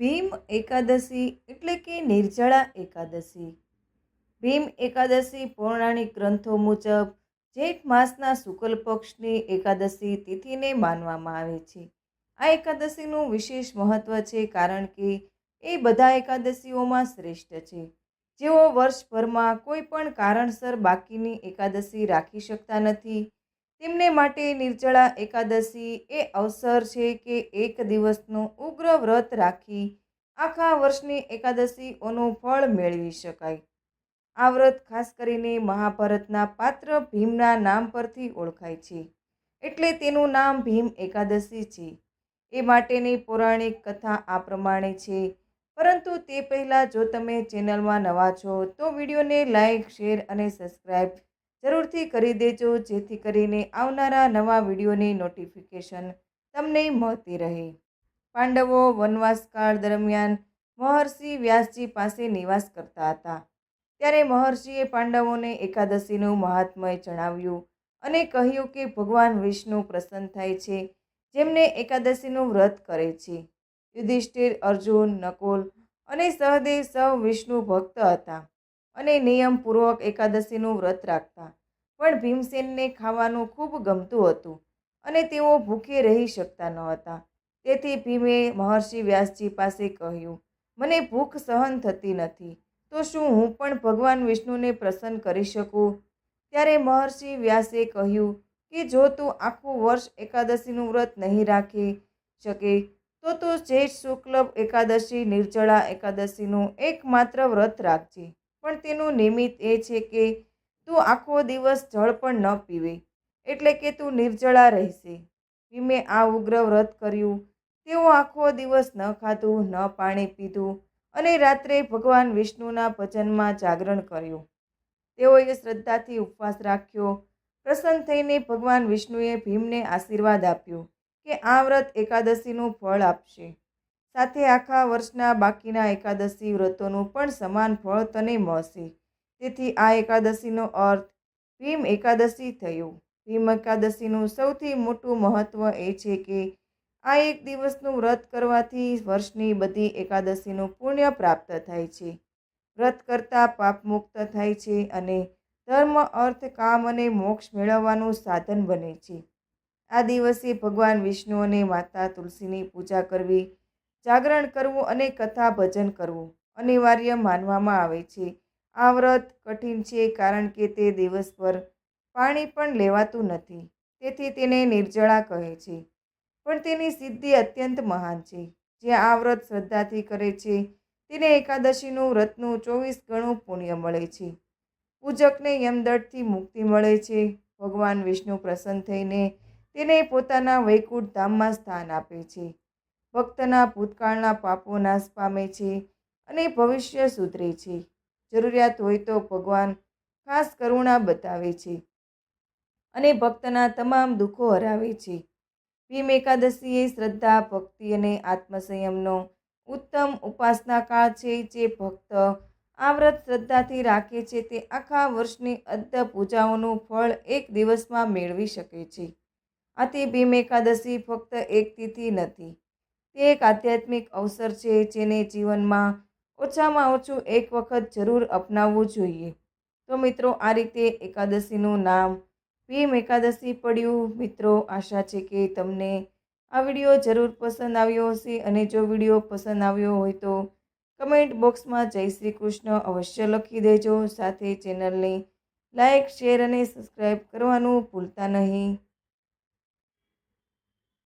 ભીમ એકાદશી એટલે કે નિર્જળા એકાદશી. ભીમ એકાદશી પૌરાણિક ગ્રંથો મુજબ જેઠ માસના શુક્લ પક્ષની એકાદશી તિથિને માનવામાં આવે છે. આ એકાદશીનું વિશેષ મહત્ત્વ છે કારણ કે એ બધા એકાદશીઓમાં શ્રેષ્ઠ છે. જેઓ વર્ષભરમાં કોઈ પણ કારણસર બાકીની એકાદશી રાખી શકતા નથી. તેમને માટે નિર્જળા એકાદશી એ અવસર છે કે એક દિવસનું ઉગ્ર વ્રત રાખી આખા વર્ષની એકાદશીઓનું ફળ મેળવી શકાય. આ વ્રત ખાસ કરીને મહાભારતના પાત્ર ભીમના નામ પરથી ઓળખાય છે. એટલે તેનું નામ ભીમ એકાદશી છે. એ માટેની પૌરાણિક કથા આ પ્રમાણે છે. પરંતુ તે પહેલાં જો તમે ચેનલમાં નવા છો તો વિડીયોને લાઇક શેર અને સબસ્ક્રાઈબ જરૂરથી કરી દેજો, જેથી કરીને આવનારા નવા વિડીયોની નોટિફિકેશન તમને મળતી રહે. પાંડવો વનવાસકાળ દરમિયાન મહર્ષિ વ્યાસજી પાસે નિવાસ કરતા હતા. ત્યારે મહર્ષિએ પાંડવોને એકાદશીનું મહાત્મય જણાવ્યું અને કહ્યું કે ભગવાન વિષ્ણુ પ્રસન્ન થાય છે, જેમને એકાદશીનું વ્રત કરે છે. યુધિષ્ઠિર, અર્જુન, નકુલ અને સહદેવ સૌ વિષ્ણુ ભક્ત હતા. અને નિયમપૂર્વક એકાદશીનું વ્રત રાખતા. પણ ભીમસેનને ખાવાનું ખૂબ ગમતું હતું અને તેઓ ભૂખે રહી શકતા ન હતા. તેથી ભીમે મહર્ષિ વ્યાસજી પાસે કહ્યું, મને ભૂખ સહન થતી નથી, તો શું હું પણ ભગવાન વિષ્ણુને પ્રસન્ન કરી શકું? ત્યારે મહર્ષિ વ્યાસે કહ્યું કે, જો તું આખું વર્ષ એકાદશીનું વ્રત નહીં રાખી શકે, તો તું જેઠ શુક્લ એકાદશી, નિર્જળા એકાદશીનું એકમાત્ર વ્રત રાખજે. પણ તેનું નિમિત્ત એ છે કે તું આખો દિવસ જળ પણ ન પીવે, એટલે કે તું નિર્જળા રહેશે. ભીમે આ ઉગ્ર વ્રત કર્યું. તેઓ આખો દિવસ ન ખાધું, ન પાણી પીધું અને રાત્રે ભગવાન વિષ્ણુના ભજનમાં જાગરણ કર્યું. તેઓએ શ્રદ્ધાથી ઉપવાસ રાખ્યો. પ્રસન્ન થઈને ભગવાન વિષ્ણુએ ભીમને આશીર્વાદ આપ્યો કે આ વ્રત એકાદશીનું ફળ આપશે. સાથે આખા વર્ષના બાકીના એકાદશી વ્રતોનું પણ સમાન ફળ તને મળશે. તેથી આ એકાદશીનો અર્થ, ભીમ એકાદશી થયો. ભીમ એકાદશીનું સૌથી મોટું મહત્ત્વ એ છે કે, આ એક દિવસનું વ્રત કરવાથી વર્ષની બધી એકાદશીનું પુણ્ય પ્રાપ્ત થાય છે. વ્રત કરતાં પાપમુક્ત થાય છે અને ધર્મ, અર્થ, કામ અને મોક્ષ મેળવવાનું સાધન બને છે. આ દિવસે ભગવાન વિષ્ણુ અને માતા તુલસીની પૂજા કરવી જાગરણ કરવું અને કથા ભજન કરવું અનિવાર્ય માનવામાં આવે છે. આ વ્રત કઠિન છે કારણ કે તે દિવસ પર પાણી પણ લેવાતું નથી, તેથી તેને નિર્જળા કહે છે. પણ તેની સિદ્ધિ અત્યંત મહાન છે. જે આ વ્રત શ્રદ્ધાથી કરે છે, તેને એકાદશીનું વ્રતનું ચોવીસ ગણું પુણ્ય મળે છે. પૂજકને યમદળથી મુક્તિ મળે છે. ભગવાન વિષ્ણુ પ્રસન્ન થઈને તેને પોતાના વૈકુંઠ ધામમાં સ્થાન આપે છે. ભક્તના ભૂતકાળના પાપો નાશ પામે છે અને ભવિષ્ય સુધરે છે. જરૂરિયાત હોય તો ભગવાન ખાસ કરુણા બતાવે છે અને ભક્તના તમામ દુઃખો હરાવે છે. ભીમ એકાદશી એ શ્રદ્ધા, ભક્તિ અને આત્મસંયમનો ઉત્તમ ઉપાસના કાળ છે જે ભક્ત આ વ્રત શ્રદ્ધાથી રાખે છે તે આખા વર્ષની અદ્ધ પૂજાઓનું ફળ એક દિવસમાં મેળવી શકે છે. આથી ભીમ એકાદશી ફક્ત એક તિથિ નથી તે એક આધ્યાત્મિક અવસર છે જેને જીવનમાં ઓછામાં ઓછું એક વખત જરૂર અપનાવવું જોઈએ. તો મિત્રો, આ રીતે એકાદશીનું નામ ભીમ એકાદશી પડ્યું. મિત્રો, આશા છે કે તમને આ વીડિયો જરૂર પસંદ આવ્યો હશે અને જો વીડિયો પસંદ આવ્યો હોય તો કમેન્ટ બોક્સમાં જય શ્રી કૃષ્ણ અવશ્ય લખી દેજો. સાથે ચેનલને લાઇક શેર અને સબસ્ક્રાઈબ કરવાનું ભૂલતા નહીં.